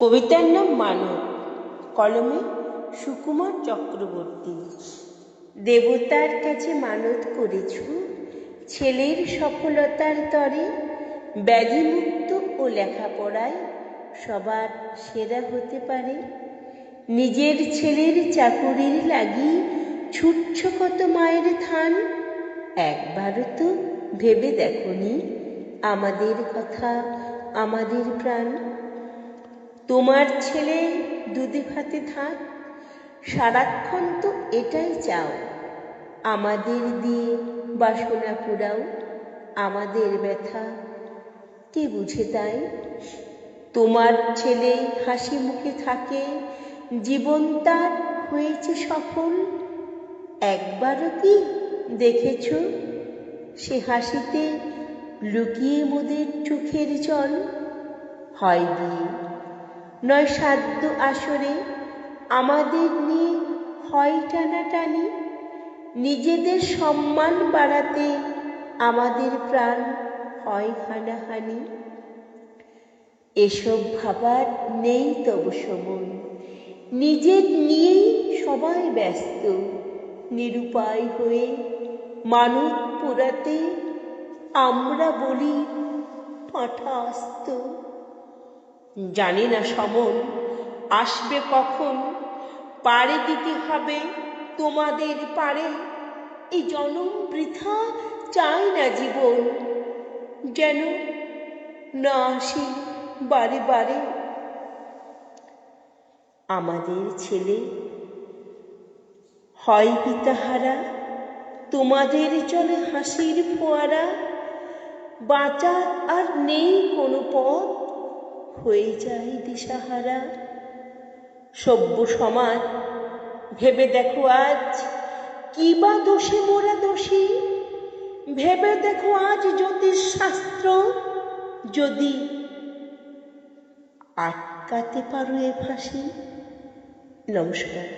কবিতার নাম মানব। কলমে সুকুমার চক্রবর্তী। দেবতার কাছে মানত করেছ, ছেলের সফলতার তরে ব্যাধিমুক্ত ও লেখাপড়ায় সবার সেরা হতে পারে। নিজের ছেলের চাকুরির লাগি ছুটছ কত মায়ের থান। একবারও তো ভেবে দেখনি আমাদের কথা, আমাদের প্রাণ। তোমার ছেলে দুধে ভাতে থাক, সারাক্ষণ তো এটাই চাও। আমাদের দিয়ে বাসনা পুরাও আমাদের ব্যথা, কে বুঝে তাই? তোমার ছেলে হাসি মুখে থাকে, জীবন তার হয়েছে সফল। একবারও কি দেখেছ সে হাসিতে লুকিয়ে মোদের চোখের জল? হয় গিয়ে নয় সাধ্য আসরে আমাদের নিয়ে হয় টানাটানি, নিজেদের সম্মান বাড়াতে আমাদের প্রাণ হয় হানাহানি। এসব ভাবার নেই তব সমন নিজের নিয়েই সবাই ব্যস্ত, নিরুপায় হয়ে মানব পোড়াতে আমরা বলি পাঠা আস্ত জানি না সমন, আসবে কখন? পারে দিতে হবে তোমাদের পারে। এই জনম বৃথা চাই না জীবন, যেন না আসি বারে বারে। আমাদের ছেলে, হয় পিতাহারা, তোমাদের চলে হাসির ফোয়ারা। বাঁচার আর নেই কোনো পথ হয়ে যায় দিশাহারা। সভ্য সমাজ, ভেবে দেখো আজ কি বা দোষে মোরা দোষী? ভেবে দেখো আজ জ্যোতিষ শাস্ত্র যদি আটকাতে পারো এ ফাঁসি। নমস্কার।